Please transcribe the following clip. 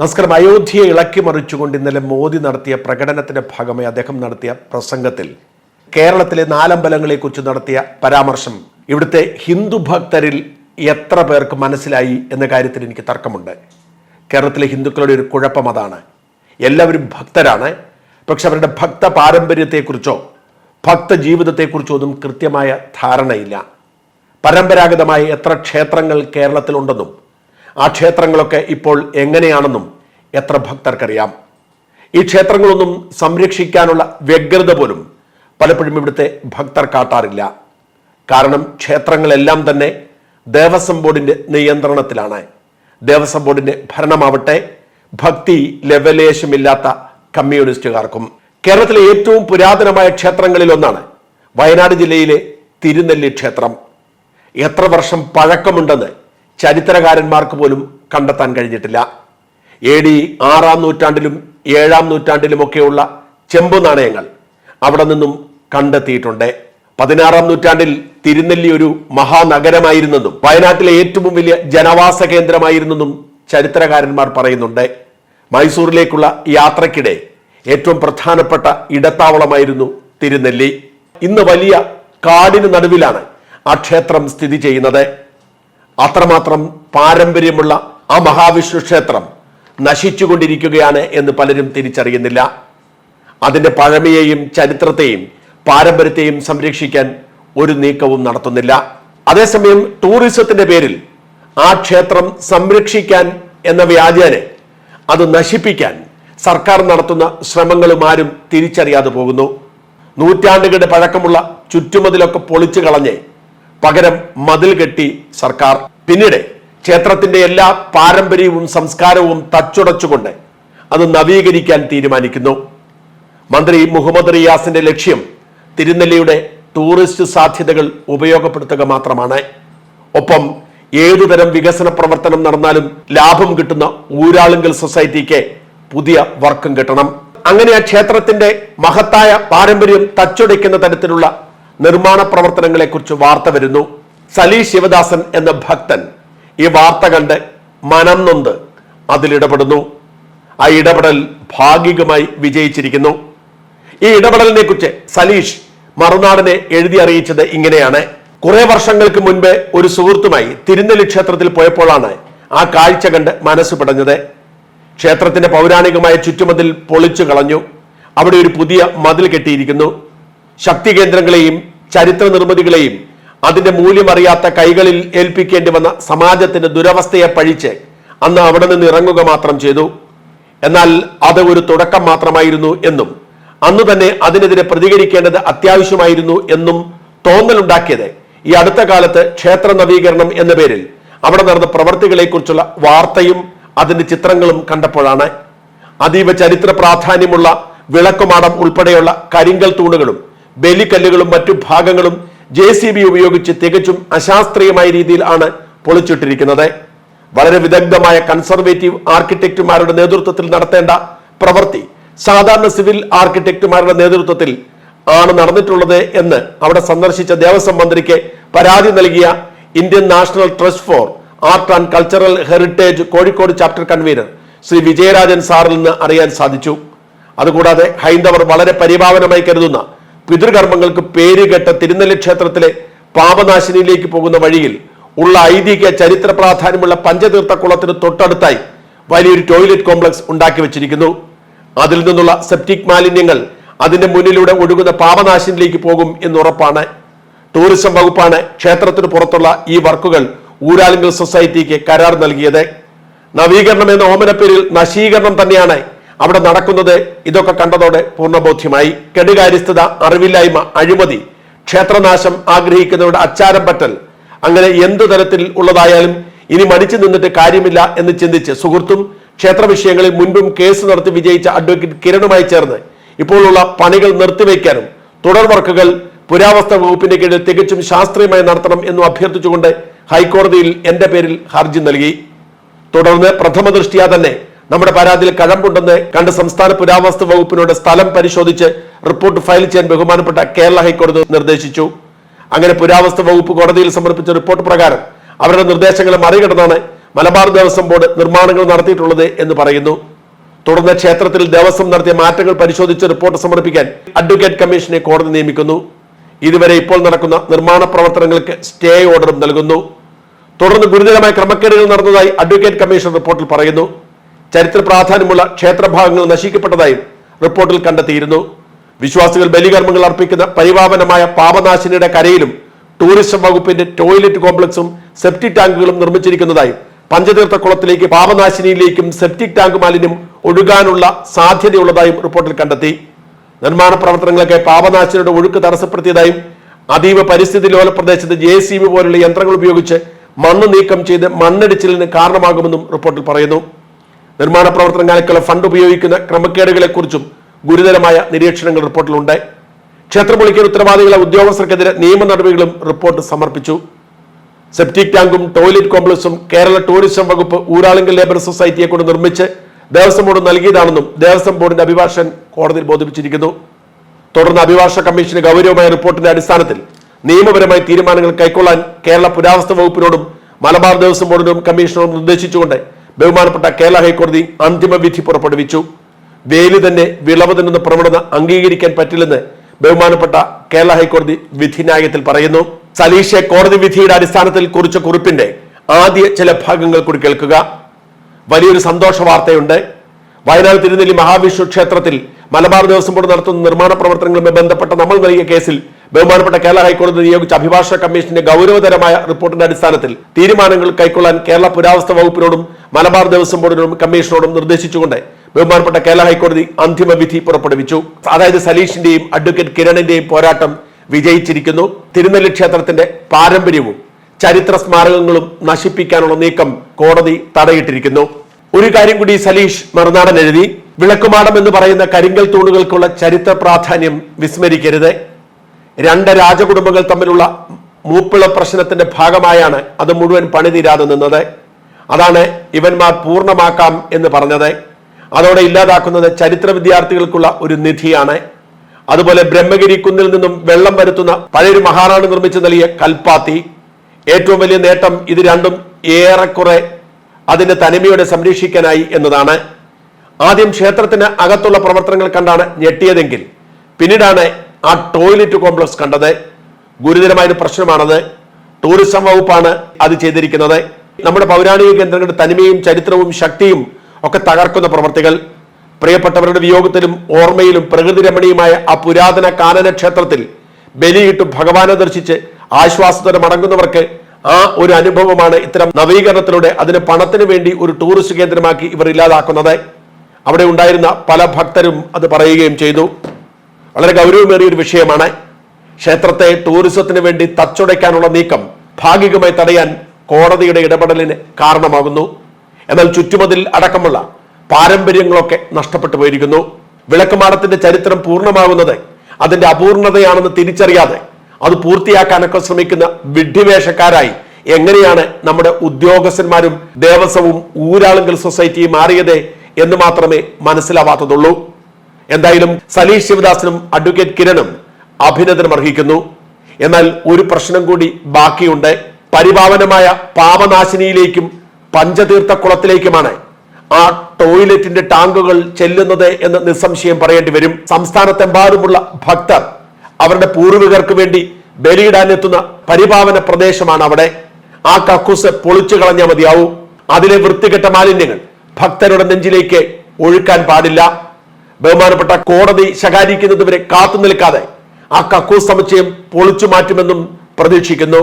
നമസ്കാരം. അയോധ്യയെ ഇളക്കി മറിച്ചുകൊണ്ട് ഇന്നലെ മോദി നടത്തിയ പ്രകടനത്തിന്റെ ഭാഗമായി അദ്ദേഹം നടത്തിയ പ്രസംഗത്തിൽ കേരളത്തിലെ നാലമ്പലങ്ങളെക്കുറിച്ച് നടത്തിയ പരാമർശം. ഇവിടുത്തെ ഹിന്ദു ഭക്തരിൽ എത്ര പേർക്ക് മനസ്സിലായി എന്ന കാര്യത്തിൽ എനിക്ക് തർക്കമുണ്ട്. കേരളത്തിലെ ഹിന്ദുക്കളുടെ ഒരു കുഴപ്പം അതാണ്. എല്ലാവരും ഭക്തരാണ്. പക്ഷെ അവരുടെ ഭക്ത പാരമ്പര്യത്തെക്കുറിച്ചോ ഭക്ത ജീവിതത്തെക്കുറിച്ചോ ഒന്നും കൃത്യമായ ധാരണയില്ല. പരമ്പരാഗതമായി എത്ര ക്ഷേത്രങ്ങൾ കേരളത്തിലുണ്ടെന്നും ആ ക്ഷേത്രങ്ങളൊക്കെ ഇപ്പോൾ എങ്ങനെയാണെന്നും എത്ര ഭക്തർക്കറിയാം. ഈ ക്ഷേത്രങ്ങളൊന്നും സംരക്ഷിക്കാനുള്ള വ്യഗ്രത പോലും പലപ്പോഴും ഇവിടുത്തെ ഭക്തർ കാട്ടാറില്ല. കാരണം ക്ഷേത്രങ്ങളെല്ലാം തന്നെ ദേവസ്വം ബോർഡിന്റെ നിയന്ത്രണത്തിലാണ്. ദേവസ്വം ബോർഡിന്റെ ഭരണമാവട്ടെ ഭക്തി ലെവലേശമില്ലാത്ത കമ്മ്യൂണിസ്റ്റുകാർക്കും. കേരളത്തിലെ ഏറ്റവും പുരാതനമായ ക്ഷേത്രങ്ങളിൽ ഒന്നാണ് വയനാട് ജില്ലയിലെ തിരുനെല്ലി ക്ഷേത്രം. എത്ര വർഷം പഴക്കമുണ്ടെന്ന് ചരിത്രകാരന്മാർക്ക് പോലും കണ്ടെത്താൻ കഴിഞ്ഞിട്ടില്ല. എ ഡി ആറാം നൂറ്റാണ്ടിലും ഏഴാം നൂറ്റാണ്ടിലുമൊക്കെയുള്ള ചെമ്പു നാണയങ്ങൾ അവിടെ നിന്നും കണ്ടെത്തിയിട്ടുണ്ട്. പതിനാറാം നൂറ്റാണ്ടിൽ തിരുനെല്ലി ഒരു മഹാനഗരമായിരുന്നെന്നും വയനാട്ടിലെ ഏറ്റവും വലിയ ജനവാസ കേന്ദ്രമായിരുന്നെന്നും ചരിത്രകാരന്മാർ പറയുന്നുണ്ട്. മൈസൂരിലേക്കുള്ള യാത്രക്കിടെ ഏറ്റവും പ്രധാനപ്പെട്ട ഇടത്താവളമായിരുന്നു തിരുനെല്ലി. ഇന്ന് വലിയ കാടിന് നടുവിലാണ് ആ ക്ഷേത്രം സ്ഥിതി ചെയ്യുന്നത്. അത്രമാത്രം പാരമ്പര്യമുള്ള ആ മഹാവിഷ്ണു ക്ഷേത്രം നശിച്ചുകൊണ്ടിരിക്കുകയാണ് എന്ന് പലരും തിരിച്ചറിയുന്നില്ല. അതിന്റെ പഴമയെയും ചരിത്രത്തെയും പാരമ്പര്യത്തെയും സംരക്ഷിക്കാൻ ഒരു നീക്കവും നടത്തുന്നില്ല. അതേസമയം ടൂറിസത്തിന്റെ പേരിൽ ആ ക്ഷേത്രം സംരക്ഷിക്കാൻ എന്ന വ്യാജേനെ അത് നശിപ്പിക്കാൻ സർക്കാർ നടത്തുന്ന ശ്രമങ്ങളും ആരും തിരിച്ചറിയാതെ പോകുന്നു. നൂറ്റാണ്ടുകളുടെ പഴക്കമുള്ള ചുറ്റുമതിലൊക്കെ പൊളിച്ചു കളഞ്ഞ് പകരം മതിൽ കെട്ടി സർക്കാർ പിന്നീട് ക്ഷേത്രത്തിന്റെ എല്ലാ പാരമ്പര്യവും സംസ്കാരവും തച്ചുടച്ചുകൊണ്ട് അത് നവീകരിക്കാൻ തീരുമാനിക്കുന്നു. മന്ത്രി മുഹമ്മദ് റിയാസിന്റെ ലക്ഷ്യം തിരുനെല്ലിയുടെ ടൂറിസ്റ്റ് സാധ്യതകൾ ഉപയോഗപ്പെടുത്തുക മാത്രമാണ്. ഒപ്പം ഏതുതരം വികസന പ്രവർത്തനം നടന്നാലും ലാഭം കിട്ടുന്ന ഊരാളുങ്കൽ സൊസൈറ്റിക്ക് പുതിയ വർക്കും കിട്ടണം. അങ്ങനെ ആ ക്ഷേത്രത്തിന്റെ മഹത്തായ പാരമ്പര്യം തച്ചുടയ്ക്കുന്ന തരത്തിലുള്ള നിർമ്മാണ പ്രവർത്തനങ്ങളെക്കുറിച്ച് വാർത്ത വരുന്നു. സലി ശിവദാസൻ എന്ന ഭക്തൻ ഈ വാർത്ത കണ്ട് മനം നൊന്ത് അതിലിടപെടുന്നു. ആ ഇടപെടൽ ഭാഗികമായി വിജയിച്ചിരിക്കുന്നു. ഈ ഇടപെടലിനെ കുറിച്ച് സലീഷ് മറുനാടിനെ എഴുതി അറിയിച്ചത് ഇങ്ങനെയാണ്. കുറെ വർഷങ്ങൾക്ക് മുൻപ് ഒരു സുഹൃത്തുമായി തിരുനെല്ലി ക്ഷേത്രത്തിൽ പോയപ്പോഴാണ് ആ കാഴ്ച കണ്ട് മനസ്സ് പിടഞ്ഞത്. ക്ഷേത്രത്തിന്റെ പൗരാണികമായ ചുറ്റുമതിൽ പൊളിച്ചു കളഞ്ഞു. അവിടെ ഒരു പുതിയ മതിൽ കെട്ടിയിരിക്കുന്നു. ശക്തി കേന്ദ്രങ്ങളെയും ചരിത്ര നിർമ്മിതികളെയും അതിന്റെ മൂല്യമറിയാത്ത കൈകളിൽ ഏൽപ്പിക്കേണ്ടി വന്ന സമാജത്തിന്റെ ദുരവസ്ഥയെ പഴിച്ച് അന്ന് അവിടെ നിന്ന് ഇറങ്ങുക മാത്രം ചെയ്തു. എന്നാൽ അത് ഒരു തുടക്കം മാത്രമായിരുന്നു എന്നും അന്ന് തന്നെ അതിനെതിരെ പ്രതികരിക്കേണ്ടത് അത്യാവശ്യമായിരുന്നു എന്നും തോന്നലുണ്ടാക്കിയത് ഈ അടുത്ത കാലത്ത് ക്ഷേത്ര നവീകരണം എന്ന പേരിൽ അവിടെ നടന്ന പ്രവർത്തികളെക്കുറിച്ചുള്ള വാർത്തയും അതിന്റെ ചിത്രങ്ങളും കണ്ടപ്പോഴാണ്. അതീവ ചരിത്ര പ്രാധാന്യമുള്ള വിളക്കുമാടം ഉൾപ്പെടെയുള്ള കരിങ്കൽ തൂണുകളും ബലിക്കല്ലുകളും മറ്റു ഭാഗങ്ങളും ജെ സി ബി ഉപയോഗിച്ച് തികച്ചും അശാസ്ത്രീയമായ രീതിയിൽ ആണ് പൊളിച്ചിട്ടിരിക്കുന്നത്. വളരെ വിദഗ്ധമായ കൺസർവേറ്റീവ് ആർക്കിടെക്റ്റുമാരുടെ നേതൃത്വത്തിൽ നടത്തേണ്ട പ്രവൃത്തി സാധാരണ സിവിൽ ആർക്കിടെക്റ്റുമാരുടെ നേതൃത്വത്തിൽ ആണ് നടന്നിട്ടുള്ളത് എന്ന് അവിടെ സന്ദർശിച്ച ദേവസ്വം മന്ത്രിക്ക് പരാതി നൽകിയ Indian national trust for art and cultural heritage Kozhikode chapter convenor Shri Vijayarajan സാറിൽ നിന്ന് അറിയാൻ സാധിച്ചു. അതുകൂടാതെ ഹൈന്ദവർ വളരെ പരിഭാവനമായി കരുതുന്ന പിതൃകർമ്മങ്ങൾക്ക് പേരുകെട്ട തിരുനെല്ലി ക്ഷേത്രത്തിലെ പാപനാശിനിയിലേക്ക് പോകുന്ന വഴിയിൽ ഉള്ള ഐതിഹ്യ ചരിത്ര പ്രാധാന്യമുള്ള പഞ്ചതീർത്ഥ കുളത്തിന് തൊട്ടടുത്തായി വലിയൊരു ടോയ്ലറ്റ് കോംപ്ലക്സ് ഉണ്ടാക്കി വെച്ചിരിക്കുന്നു. അതിൽ നിന്നുള്ള സെപ്റ്റിക് മാലിന്യങ്ങൾ അതിന്റെ മുന്നിലൂടെ ഒഴുകുന്ന പാപനാശിനിയിലേക്ക് പോകും എന്നുറപ്പാണ്. ടൂറിസം വകുപ്പാണ് ക്ഷേത്രത്തിന് പുറത്തുള്ള ഈ വർക്കുകൾ ഊരാലുങ്കൽ സൊസൈറ്റിക്ക് കരാർ നൽകിയത്. നവീകരണം എന്ന ഓമനപ്പേരിൽ നശീകരണം തന്നെയാണ് അവിടെ നടക്കുന്നത് ഇതൊക്കെ കണ്ടതോടെ പൂർണബോധ്യമായി. കെടുകാര്യസ്ഥത അറിവില്ലായ്മ അഴിമതി ക്ഷേത്രനാശം ആഗ്രഹിക്കുന്നവരുടെ അച്ചാരം പറ്റൽ. അങ്ങനെ എന്തു തരത്തിൽ ഉള്ളതായാലും ഇനി മടിച്ചു നിന്നിട്ട് കാര്യമില്ല എന്ന് ചിന്തിച്ച് സുഹൃത്തും ക്ഷേത്ര വിഷയങ്ങളിൽ മുൻപും കേസ് നടത്തി വിജയിച്ച അഡ്വക്കേറ്റ് കിരണുമായി ചേർന്ന് ഇപ്പോഴുള്ള പണികൾ നിർത്തിവെക്കാനും തുടർ വർക്കുകൾ പുരാവസ്തു വകുപ്പിന്റെ കീഴിൽ തികച്ചും ശാസ്ത്രീയമായി നടത്തണം എന്നും അഭ്യർത്ഥിച്ചുകൊണ്ട് ഹൈക്കോടതിയിൽ എന്റെ പേരിൽ ഹർജി നൽകി. തുടർന്ന് പ്രഥമ ദൃഷ്ടിയാ തന്നെ നമ്മുടെ പരാതിയിൽ കഴമ്പുണ്ടെന്ന് കണ്ട് സംസ്ഥാന പുരാവസ്തു വകുപ്പിനോട് സ്ഥലം പരിശോധിച്ച് റിപ്പോർട്ട് ഫയൽ ചെയ്യാൻ ബഹുമാനപ്പെട്ട കേരള ഹൈക്കോടതി നിർദ്ദേശിച്ചു. അങ്ങനെ പുരാവസ്തു വകുപ്പ് കോടതിയിൽ സമർപ്പിച്ച റിപ്പോർട്ട് പ്രകാരം അവരുടെ നിർദ്ദേശങ്ങളെ മറികടന്നാണ് മലബാർ ദേവസ്വം ബോർഡ് നിർമ്മാണങ്ങൾ നടത്തിയിട്ടുള്ളത് എന്ന് പറയുന്നു. തുടർന്ന് ക്ഷേത്രത്തിൽ ദേവസ്വം നടത്തിയ മാറ്റങ്ങൾ പരിശോധിച്ച് റിപ്പോർട്ട് സമർപ്പിക്കാൻ അഡ്വക്കേറ്റ് കമ്മീഷനെ കോടതി നിയമിക്കുന്നു. ഇതുവരെ ഇപ്പോൾ നടക്കുന്ന നിർമ്മാണ പ്രവർത്തനങ്ങൾക്ക് സ്റ്റേ ഓർഡറും നൽകുന്നു. തുടർന്ന് ഗുരുതരമായ ക്രമക്കേടുകൾ നടന്നതായി അഡ്വക്കേറ്റ് കമ്മീഷൻ റിപ്പോർട്ടിൽ പറയുന്നു. ചരിത്ര പ്രാധാന്യമുള്ള ക്ഷേത്രഭാഗങ്ങൾ നശിക്കപ്പെട്ടതായും റിപ്പോർട്ടിൽ കണ്ടെത്തിയിരുന്നു. വിശ്വാസികൾ ബലികർമ്മങ്ങൾ അർപ്പിക്കുന്ന പരിപാവനമായ പാപനാശിനിയുടെ കരയിലും ടൂറിസം വകുപ്പിന്റെ ടോയ്ലറ്റ് കോംപ്ലക്സും സെപ്റ്റിക് ടാങ്കുകളും നിർമ്മിച്ചിരിക്കുന്നതായും പഞ്ചതീർത്ഥ കുളത്തിലേക്ക് പാപനാശിനിയിലേക്കും സെപ്റ്റിക് ടാങ്ക് മാലിന്യം ഒഴുകാനുള്ള സാധ്യതയുള്ളതായും റിപ്പോർട്ടിൽ കണ്ടെത്തി. നിർമ്മാണ പ്രവർത്തനങ്ങളൊക്കെ പാപനാശിനിയുടെ ഒഴുക്ക് തടസ്സപ്പെടുത്തിയതായും അതീവ പരിസ്ഥിതി ലോല പ്രദേശത്ത് ജെ സി ബി പോലുള്ള യന്ത്രങ്ങൾ ഉപയോഗിച്ച് മണ്ണ് നീക്കം ചെയ്ത് മണ്ണിടിച്ചിലിന് കാരണമാകുമെന്നും റിപ്പോർട്ടിൽ പറയുന്നു. നിർമ്മാണ പ്രവർത്തനങ്ങൾക്കുള്ള ഫണ്ട് ഉപയോഗിക്കുന്ന ക്രമക്കേടുകളെക്കുറിച്ചും ഗുരുതരമായ നിരീക്ഷണങ്ങൾ റിപ്പോർട്ടിലുണ്ട്. ക്ഷേത്രം പൊളിക്കാൻ ഉത്തരവാദികളെ ഉദ്യോഗസ്ഥർക്കെതിരെ നിയമ നടപടികളും റിപ്പോർട്ട് സമർപ്പിച്ചു. സെപ്റ്റിക് ടാങ്കും ടോയ്ലറ്റ് കോംപ്ലക്സും കേരള ടൂറിസം വകുപ്പ് ഊരാളുങ്കൽ ലേബർ സൊസൈറ്റിയെ കൊണ്ട് നിർമ്മിച്ച് ദേവസ്വം ബോർഡ് നൽകിയതാണെന്നും ദേവസ്വം ബോർഡിന്റെ അഭിഭാഷകൻ കോടതിയിൽ ബോധിപ്പിച്ചിരിക്കുന്നു. തുടർന്ന് അഭിഭാഷക കമ്മീഷന് ഗൗരവമായ റിപ്പോർട്ടിന്റെ അടിസ്ഥാനത്തിൽ നിയമപരമായ തീരുമാനങ്ങൾ കൈക്കൊള്ളാൻ കേരള പുരാവസ്തു വകുപ്പിനോടും മലബാർ ദേവസ്വം ബോർഡിനോടും കമ്മീഷനോടും നിർദ്ദേശിച്ചുകൊണ്ട് ബഹുമാനപ്പെട്ട കേരള ഹൈക്കോടതി അന്തിമ വിധി പുറപ്പെടുവിച്ചു. വേലി തന്നെ വിളവ് തിന്നുന്ന പ്രവണത അംഗീകരിക്കാൻ പറ്റില്ലെന്ന് ബഹുമാനപ്പെട്ട കേരള ഹൈക്കോടതി വിധിന്യായത്തിൽ പറയുന്നു. സലീഷെ കോടതി വിധിയുടെ അടിസ്ഥാനത്തിൽ കുറിച്ച കുറിപ്പിന്റെ ആദ്യ ചില ഭാഗങ്ങൾ കൂടി കേൾക്കുക. വലിയൊരു സന്തോഷ വാർത്തയുണ്ട്. വയനാട് തിരുനെല്ലി മഹാവിഷ്ണു ക്ഷേത്രത്തിൽ മലബാർ ദേവസ്വം ബോർഡ് നടത്തുന്ന നിർമ്മാണ പ്രവർത്തനങ്ങളുമായി ബന്ധപ്പെട്ട നമ്മൾ നൽകിയ കേസിൽ ബഹുമാനപ്പെട്ട കേരള ഹൈക്കോടതി നിയോഗിച്ച അഭിഭാഷക കമ്മീഷന്റെ ഗൗരവതരമായ റിപ്പോർട്ടിന്റെ അടിസ്ഥാനത്തിൽ തീരുമാനങ്ങൾ കൈക്കൊള്ളാൻ കേരള പുരാവസ്തു വകുപ്പിനോടും മലബാർ ദേവസ്വം ബോർഡിനോടും കമ്മീഷനോടും നിർദ്ദേശിച്ചുകൊണ്ട് ബഹുമാനപ്പെട്ട കേരള ഹൈക്കോടതി അന്തിമ വിധി പുറപ്പെടുവിച്ചു. അതായത് സലീഷിന്റെയും അഡ്വക്കേറ്റ് കിരണിന്റെയും പോരാട്ടം വിജയിച്ചിരിക്കുന്നു. തിരുനെല്ലി ക്ഷേത്രത്തിന്റെ പാരമ്പര്യവും ചരിത്ര സ്മാരകങ്ങളും നശിപ്പിക്കാനുള്ള നീക്കം കോടതി തടയിട്ടിരിക്കുന്നു. ഒരു കാര്യം കൂടി സലീഷ് മറുനാടൻ എഴുതി വിളക്കുമാടം എന്ന് പറയുന്ന കരിങ്കൽ തൂണുകൾക്കുള്ള ചരിത്ര പ്രാധാന്യം വിസ്മരിക്കരുത്. രണ്ട് രാജകുടുംബങ്ങൾ തമ്മിലുള്ള മൂപ്പിള പ്രശ്നത്തിന്റെ ഭാഗമായാണ് അത് മുഴുവൻ പണിതീരാതെ നിന്നത്. അതാണ് ഇവന്മാർ പൂർണമാക്കാം എന്ന് പറഞ്ഞത്. അതോടെ ഇല്ലാതാക്കുന്നത് ചരിത്ര വിദ്യാർത്ഥികൾക്കുള്ള ഒരു നിധിയാണ്. അതുപോലെ ബ്രഹ്മഗിരി കുന്നിൽ നിന്നും വെള്ളം വരുത്തുന്ന പഴയൊരു മഹാറാണി നിർമ്മിച്ചു നൽകിയ കൽപ്പാത്തി. ഏറ്റവും വലിയ നേട്ടം ഇത് രണ്ടും ഏറെക്കുറെ അതിന്റെ തനിമയോടെ സംരക്ഷിക്കാനായി എന്നതാണ്. ആദ്യം ക്ഷേത്രത്തിന് അകത്തുള്ള പ്രവർത്തനങ്ങൾ കണ്ടാണ് ഞെട്ടിയതെങ്കിൽ പിന്നീടാണ് ആ ടോയ്ലറ്റ് കോംപ്ലക്സ് കണ്ടത് ഗുരുതരമായ ഒരു പ്രശ്നമാണത് ടൂറിസം വകുപ്പാണ് അത് ചെയ്തിരിക്കുന്നത്. നമ്മുടെ പൗരാണിക കേന്ദ്രങ്ങളുടെ തനിമയും ചരിത്രവും ശക്തിയും ഒക്കെ തകർക്കുന്ന പ്രവർത്തികൾ. പ്രിയപ്പെട്ടവരുടെ വിയോഗത്തിലും ഓർമ്മയിലും പ്രകൃതി രമണീയമായ ആ പുരാതന കാനന ക്ഷേത്രത്തിൽ ബലിയിട്ട് ഭഗവാനെ ദർശിച്ച് ആശ്വാസത്തോടെ മടങ്ങുന്നവർക്ക് ആ ഒരു അനുഭവമാണ് ഇത്തരം നവീകരണത്തിലൂടെ അതിന് പണത്തിന് വേണ്ടി ഒരു ടൂറിസ്റ്റ് കേന്ദ്രമാക്കി ഇവർ ഇല്ലാതാക്കുന്നത്. അവിടെ ഉണ്ടായിരുന്ന പല ഭക്തരും അത് പറയുകയും ചെയ്തു. വളരെ ഗൗരവമേറിയ ഒരു വിഷയമാണ്. ക്ഷേത്രത്തെ ടൂറിസത്തിന് വേണ്ടി തച്ചുടയ്ക്കാനുള്ള നീക്കം ഭാഗികമായി തടയാൻ കോടതിയുടെ ഇടപെടലിന് കാരണമാകുന്നു. എന്നാൽ ചുറ്റുമതിൽ അടക്കമുള്ള പാരമ്പര്യങ്ങളൊക്കെ നഷ്ടപ്പെട്ടു പോയിരിക്കുന്നു. വിളക്കുമാടത്തിന്റെ ചരിത്രം പൂർണമാകുന്നത് അതിന്റെ അപൂർണതയാണെന്ന് തിരിച്ചറിയാതെ അത് പൂർത്തിയാക്കാനൊക്കെ ശ്രമിക്കുന്ന വിഡ്ഢിവേഷക്കാരായി എങ്ങനെയാണ് നമ്മുടെ ഉദ്യോഗസ്ഥന്മാരും ദേവസ്വവും ഊരാളുങ്കൽ സൊസൈറ്റിയും മാറിയത് എന്ന് മാത്രമേ മനസ്സിലാവാത്തതുള്ളൂ. എന്തായാലും സലീഷ് ശിവദാസനും അഡ്വക്കേറ്റ് കിരണും അഭിനന്ദനം അർഹിക്കുന്നു. എന്നാൽ ഒരു പ്രശ്നം കൂടി ബാക്കിയുണ്ട്. പരിപാവനമായ പാപനാശിനിയിലേക്കും പഞ്ചതീർത്ഥ കുളത്തിലേക്കുമാണ് ആ ടോയ്ലറ്റിന്റെ ടാങ്കുകൾ ചെല്ലുന്നത് എന്ന് നിസ്സംശയം പറയേണ്ടി വരും. സംസ്ഥാനത്തെമ്പാടുമുള്ള ഭക്തർ അവരുടെ പൂർവികർക്ക് വേണ്ടി ബലിയിടാനെത്തുന്ന പരിപാവന പ്രദേശമാണ് അവിടെ. ആ കക്കൂസ് പൊളിച്ചു കളഞ്ഞാൽ മതിയാവും. അതിലെ വൃത്തികെട്ട മാലിന്യങ്ങൾ ഭക്തരുടെ നെഞ്ചിലേക്ക് ഒഴുക്കാൻ പാടില്ല. ബഹുമാനപ്പെട്ട കോടതി ശകാരിക്കുന്നതുവരെ കാത്തു നിൽക്കാതെ ആ കക്കൂസ് സമുച്ചയം പൊളിച്ചു മാറ്റുമെന്നും പ്രതീക്ഷിക്കുന്നു.